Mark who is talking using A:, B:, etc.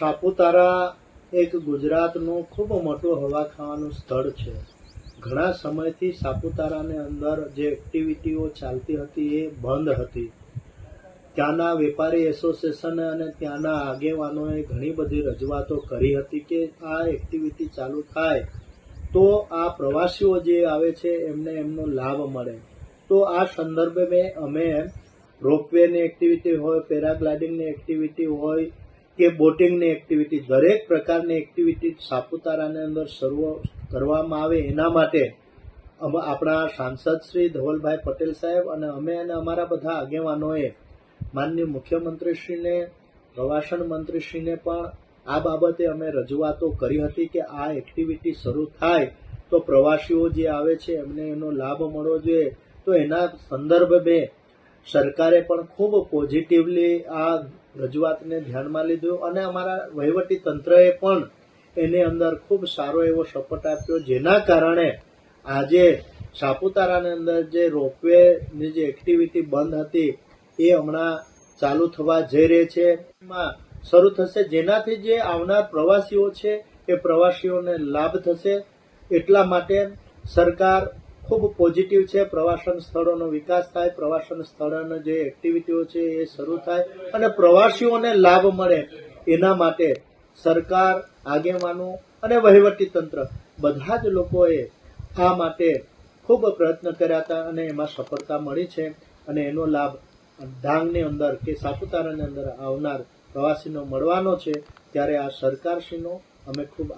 A: સાપુતારા એક ગુજરાતનું ખૂબ મોટું હવા ખાવાનું સ્થળ છે. ઘણા સમયથી સાપુતારાની અંદર જે એક્ટિવિટીઓ ચાલતી હતી એ બંધ હતી. ત્યાંના વેપારી એસોસિએશને અને ત્યાંના આગેવાનોએ ઘણી બધી રજૂઆતો કરી હતી કે આ એક્ટિવિટી ચાલુ થાય તો આ પ્રવાસીઓ જે આવે છે એમને એમનો લાભ મળે. તો આ સંદર્ભે અમે રોપવેની એક્ટિવિટી હોય, પેરાગ્લાઇડિંગની એક્ટિવિટી હોય કે બોટિંગની એક્ટિવિટી દરેક પ્રકારની એક્ટિવિટી સાપુતારાની અંદર શરૂ કરવામાં આવે એના માટે આપણા સાંસદ શ્રી ધવલભાઈ પટેલ સાહેબ અને અમે અને અમારા બધા આગેવાનોએ માનનીય મુખ્યમંત્રીશ્રીને, પ્રવાસન મંત્રીશ્રીને પણ આ બાબતે અમે રજૂઆતો કરી હતી કે આ એક્ટિવિટી શરૂ થાય તો પ્રવાસીઓ જે આવે છે એમને એનો લાભ મળવો જોઈએ. તો એના સંદર્ભે સરકારે પણ ખૂબ પોઝિટિવલી આ રજૂઆતને ધ્યાનમાં લીધું અને અમારા વહીવટી તંત્રએ પણ એની અંદર ખૂબ સારો એવો સપોર્ટ આપ્યો, જેના કારણે આજે સાપુતારાની અંદર જે રોપવેની જે એક્ટિવિટી બંધ હતી, એ હમણાં ચાલુ થવા જઈ રહી છે. એમાં શરૂ થશે, જેનાથી જે આવનાર પ્રવાસીઓ છે, એ પ્રવાસીઓને લાભ થશે. એટલા માટે સરકાર ખૂબ પોઝિટિવ છે, પ્રવાસન સ્થળોનો વિકાસ થાય, પ્રવાસન સ્થળોની જે એક્ટિવિટીઓ છે એ શરૂ થાય અને પ્રવાસીઓને લાભ મળે એના માટે સરકાર, આગેવાનો અને વહીવટી તંત્ર બધા જ લોકોએ આ માટે ખૂબ પ્રયત્ન કર્યા હતા અને એમાં સફળતા મળી છે અને એનો લાભ ડાંગની અંદર કે સાપુતારાની અંદર આવનાર પ્રવાસીનો મળવાનો છે. ત્યારે આ સરકારશ્રીનો અમે ખૂબ